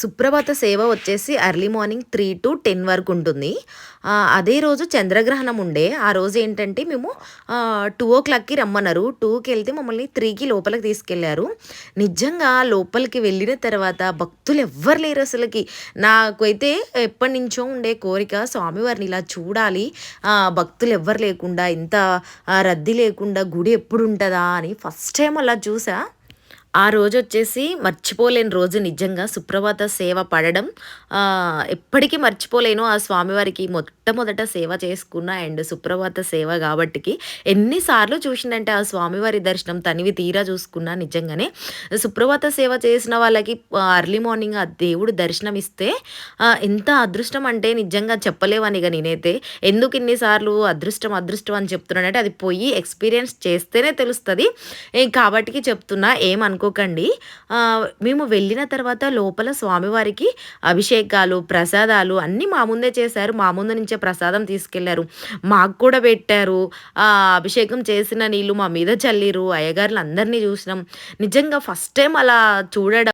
సుప్రభాత సేవ వచ్చేసి early morning three to ten వరకు ఉంటుంది. అదే రోజు చంద్రగ్రహణం ఉండే. ఆ రోజు ఏంటంటే మేము టూ ఓ క్లాక్కి రమ్మన్నారు. టూకి వెళ్తే మమ్మల్ని త్రీకి లోపలికి తీసుకెళ్ళారు. నిజంగా లోపలికి వెళ్ళిన తర్వాత భక్తులు ఎవ్వరు లేరు అసలుకి. నాకైతే ఎప్పటి నుంచో ఉండే కోరిక స్వామివారిని ఇలా చూడాలి. భక్తులు ఎవ్వరు లేకుండా ఇంత రద్దీ లేకుండా గుడి ఎప్పుడు ఉంటుందా అని ఫస్ట్ టైం అలా చూసా. ఆ రోజు వచ్చేసి మర్చిపోలేని రోజు నిజంగా సుప్రభాత సేవ పడడం. ఎప్పటికీ మర్చిపోలేను. ఆ స్వామివారికి మొట్టమొదట సేవ చేసుకున్న అండ్ సుప్రభాత సేవ కాబట్టికి ఎన్నిసార్లు చూసిందంటే ఆ స్వామివారి దర్శనం తనివి తీరా చూసుకున్నా నిజంగానే. సుప్రభాత సేవ చేసిన వాళ్ళకి అర్లీ మార్నింగ్ ఆ దేవుడు దర్శనం ఇస్తే ఎంత అదృష్టం అంటే నిజంగా చెప్పలేవని ఇక నేనైతే. ఎందుకు ఇన్నిసార్లు అదృష్టం అదృష్టం అని చెప్తున్నానంటే అది పోయి ఎక్స్పీరియన్స్ చేస్తేనే తెలుస్తుంది. కాబట్టికి చెప్తున్నా ఏమను అనుకోకండి. మేము వెళ్ళిన తర్వాత లోపల స్వామివారికి అభిషేకాలు ప్రసాదాలు అన్నీ మా ముందే చేశారు. మా ముందు నుంచే ప్రసాదం తీసుకెళ్ళారు. మాకు కూడా పెట్టారు. అభిషేకం చేసిన నీళ్ళు మా మీద చల్లిరు. అయ్యగారులు అందరినీ చూసినాం. నిజంగా ఫస్ట్ టైం అలా చూడడం